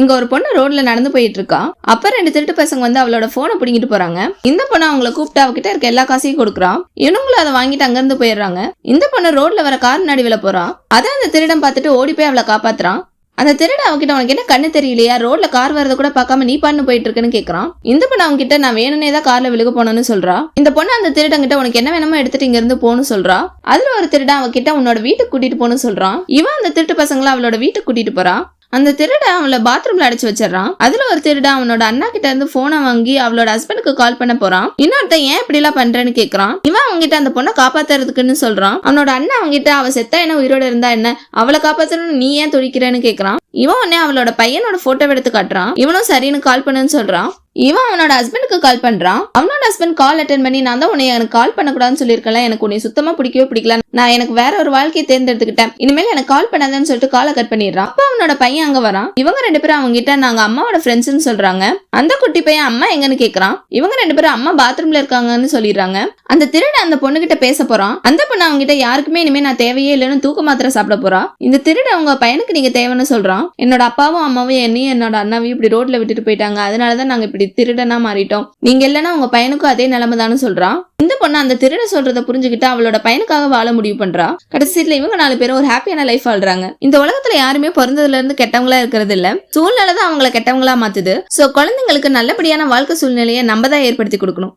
இங்க ஒரு பொண்ணு ரோட்ல நடந்து போயிட்டு இருக்கா அப்ப ரெண்டு திருட்டு பசங்க வந்து அவளோட போனை பிடிங்கிட்டு போறாங்க. இந்த பொண்ணு அவங்கள கூப்பிட்டு அவகிட்ட இருக்க எல்லா காசையும் கொடுக்குறான் இவனுங்களும் அதை வாங்கிட்டு அங்கிருந்து போயிடுறாங்க. இந்த பொண்ணு ரோட்ல வர கார் நடுவில் போறா. அதை அந்த திருடன் பார்த்துட்டு ஓடி போய் அவளை காப்பாத்துறான் அந்த திருடன் அவகிட்ட உனக்கு என்ன கண்ணு தெரியலையா? ரோட்ல கார் வரத கூட பார்க்காம நீ பண்ணு போயிட்டு இருக்குன்னு கேக்குறான் இந்த பொண்ணு அவங்க கிட்ட நான் வேணும்னே தான் கார்ல விழுக போனேன்னு சொல்றா. இந்த பொண்ணு அந்த திருடன் கிட்ட உனக்கு என்ன வேணுமோ எடுத்துட்டு இங்க இருந்து போன்னு சொல்றா. அதுல ஒரு திருடன் அவகிட்ட உன்னோட வீட்டுக்கு கூட்டிட்டு போன்னு சொல்றான் இவன் அந்த திருட்டு பசங்களை அவளோட வீட்டுக்கு கூட்டிட்டு போறான் அந்த திருடன் அவளை பாத்ரூம்ல அடைச்சு வச்சிடறான். அதுல ஒரு திருடன் அவனோட அண்ணா கிட்ட இருந்து போனை வாங்கி அவளோட ஹஸ்பண்டுக்கு கால் பண்ண போறான். இன்னொருத்தன் ஏன் இப்படி எல்லாம் பண்றேன்னு கேக்குறான். இவன் அவங்கிட்ட அந்த பொண்ணை காப்பாத்துறதுக்குன்னு சொல்றான். அவனோட அண்ணன் அவங்கிட்ட அவ செத்தா என்ன உயிரோட இருந்தா என்ன? அவளை காப்பாத்தணும்னு நீ ஏன் துடிக்கிறேன்னு கேக்குறான். இவன் உடனே அவளோட பையனோட போட்டோ எடுத்து காட்டுறான். இவனும் சரின்னு கால் பண்ணுன்னு சொல்றான். இவன் அவனோட ஹஸ்பண்டுக்கு கால் பண்றான். அவனோட ஹஸ்பண்ட் கால் அட்டன் பண்ணி நான் தான் உன்னை எனக்கு கால் பண்ணக்கூடாதுன்னு சொல்லியிருக்கல எனக்கு உன்னை சுத்தமா பிடிக்கவே பிடிக்கல. நான் எனக்கு வேற ஒரு வாழ்க்கையை தேர்ந்தெடுத்துக்கிட்டேன். இனிமேல் எனக்கு கால் பண்ணாதேன்னு சொல்லிட்டு காலை கட் பண்ணிடுறான். அப்ப அவனோட பையன் அங்க வரான். இவங்க ரெண்டு பேரும் அவங்க கிட்ட நாங்க அம்மாவோட ஃப்ரெண்ட்ஸ்னு சொல்றாங்க. அந்த குட்டி பையன் அம்மா எங்கன்னு கேக்குறான். இவங்க ரெண்டு பேரும் அம்மா பாத்ரூம்ல இருக்காங்கன்னு சொல்லிடுறாங்க. அந்த திருடன் அந்த பொண்ணு கிட்ட பேச போறான். அந்த பொண்ணு அவங்க கிட்ட யாருக்குமே இனிமே நான் தேவையே இல்லைன்னு தூக்க மாத்திரை சாப்பிட போறா. இந்த திருடன் அவங்க பையனுக்கு நீங்க தேவைன்னு சொல்றான். என்னோட அப்பாவும் அம்மாவும் என்னையும் என்னோட அண்ணாவையும் இப்படி ரோட்ல விட்டுட்டு போயிட்டாங்க. அதனாலதான் நாங்க இப்படி திருடனா மாறிட்டோம். நீங்க இல்லைன்னா உங்க பையனுக்கும் அதே நிலைமை தானு சொல்றான் இந்த பொண்ணு அந்த திருட சொல்றத புரிஞ்சுக்கிட்டு அவளோட பையனுக்காக வாழ முடிவு பண்றா? கடைசியில இவங்க நாலு பேரும் ஒரு ஹாப்பியான லைஃப் வாழ்றாங்க. இந்த உலகத்துல யாருமே பிறந்ததுல இருந்து கெட்டவங்களா இருக்கிறது இல்ல. சூழ்நிலை தான் அவங்கள கெட்டவங்களா மாத்துது. சோ குழந்தைங்களுக்கு நல்லபடியான வாழ்க்கை சூழ்நிலையை நம்ம தான் ஏற்படுத்தி கொடுக்கணும்.